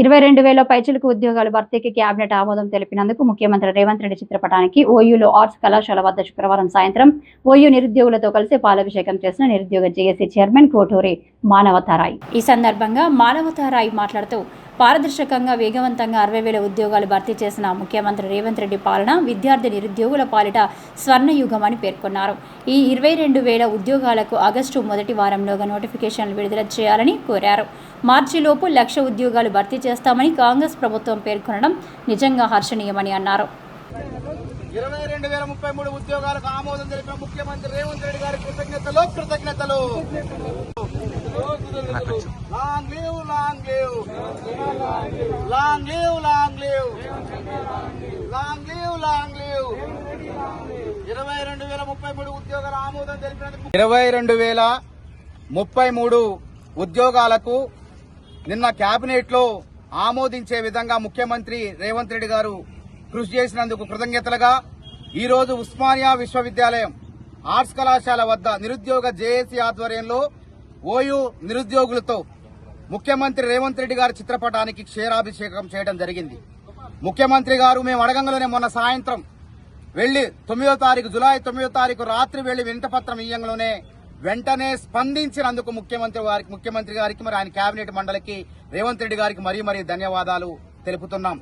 ఇరవై రెండు వేల పైచిలకు ఉద్యోగాలు భర్తీకి కేబినెట్ ఆమోదం తెలిపినందుకు ముఖ్యమంత్రి రేవంత్ రెడ్డి చిత్రపటానికి ఓయూలో ఆర్ట్స్ కళాశాల వద్ద శుక్రవారం సాయంత్రం ఓయూ నిరుద్యోగులతో కలిసి పాలాభిషేకం చేసిన నిరుద్యోగ జేఏసీ చైర్మన్ కోటూరి మానవతారాయ్. ఈ సందర్భంగా మానవతారాయ్ మాట్లాడుతూ పారదర్శకంగా వేగవంతంగా అరవై వేల ఉద్యోగాలు భర్తీ చేసిన ముఖ్యమంత్రి రేవంత్ రెడ్డి పాలన విద్యార్థి నిరుద్యోగుల పాలిట స్వర్ణయుగం అని పేర్కొన్నారు. ఈ ఇరవై రెండు వేల ఉద్యోగాలకు ఆగస్టు మొదటి వారంలోగా నోటిఫికేషన్లు విడుదల చేయాలని కోరారు. మార్చిలోపు లక్ష ఉద్యోగాలు భర్తీ చేస్తామని కాంగ్రెస్ ప్రభుత్వం పేర్కొనడం నిజంగా హర్షణీయమని అన్నారు. ఇరవై రెండు వేల ముప్పై మూడు ఉద్యోగాలకు ఆమోదం తెలిపిన ముఖ్యమంత్రి రేవంత్ రెడ్డి గారి కృతజ్ఞతలు కృతజ్ఞతలు. Long live long live long live long live ఇరవై రెండు వేల ముప్పై మూడు ఉద్యోగాల ఆమోదం తెలిపినందుకు ఇరవై రెండు వేల ముప్పై మూడు ఉద్యోగాలకు నిన్న కేబినెట్లో ఆమోదించే విధంగా ముఖ్యమంత్రి రేవంత్ రెడ్డి గారు కృషి చేసినందుకు కృతజ్ఞతలుగా ఈరోజు ఉస్మానియా విశ్వవిద్యాలయం ఆర్ట్స్ కళాశాల వద్ద నిరుద్యోగ జేఏసీ ఆధ్వర్యంలో ఓయూ నిరుద్యోగులతో ముఖ్యమంత్రి రేవంత్ రెడ్డి గారి చిత్రపటానికి క్షీరాభిషేకం చేయడం జరిగింది. ముఖ్యమంత్రి గారు మేము అడగంగానే మొన్న సాయంత్రం వెళ్ళి తొమ్మిదో తారీఖు జులై తొమ్మిదో తారీఖు రాత్రి వెళ్ళి వింతపత్రం ఇయ్యంలోనే వెంటనే స్పందించినందుకు ముఖ్యమంత్రి వారికి ముఖ్యమంత్రి గారికి మరి ఆయన కేబినెట్ మండలికి రేవంత్ రెడ్డి గారికి మరీ మరీ ధన్యవాదాలు తెలుపుతున్నాం.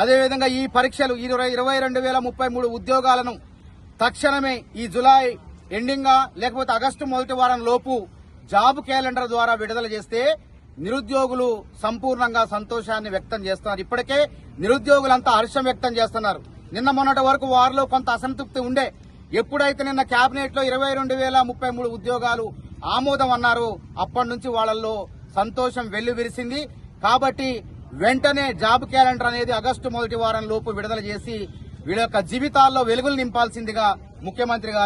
అదేవిధంగా ఈ పరీక్షలు ఇరవై ఇరవై రెండు వేల ముప్పై మూడు ఉద్యోగాలను తక్షణమే ఈ జులై ఎండింగ్ లేకపోతే ఆగస్టు మొదటి వారం లోపు జాబ్ క్యాలెండర్ ద్వారా విడుదల చేస్తే నిరుద్యోగులు సంపూర్ణంగా సంతోషాన్ని వ్యక్తం చేస్తున్నారు. ఇప్పటికే నిరుద్యోగులంతా హర్షం వ్యక్తం చేస్తున్నారు. నిన్న మొన్నటి వరకు వారిలో కొంత అసంతృప్తి ఉండే. ఎప్పుడైతే నిన్న కేబినెట్లో ఇరవై రెండు వేల ముప్పై మూడు ఉద్యోగాలు ఆమోదం అన్నారు అప్పటి నుంచి వాళ్ళల్లో సంతోషం వెల్లువిరిసింది కాబట్టి వెంటనే జాబ్ క్యాలెండర్ అనేది ఆగస్టు మొదటి వారం లోపు విడుదల చేసి వీళ్ళ యొక్క జీవితాల్లో వెలుగులు నింపాల్సిందిగా ముఖ్యమంత్రి గారి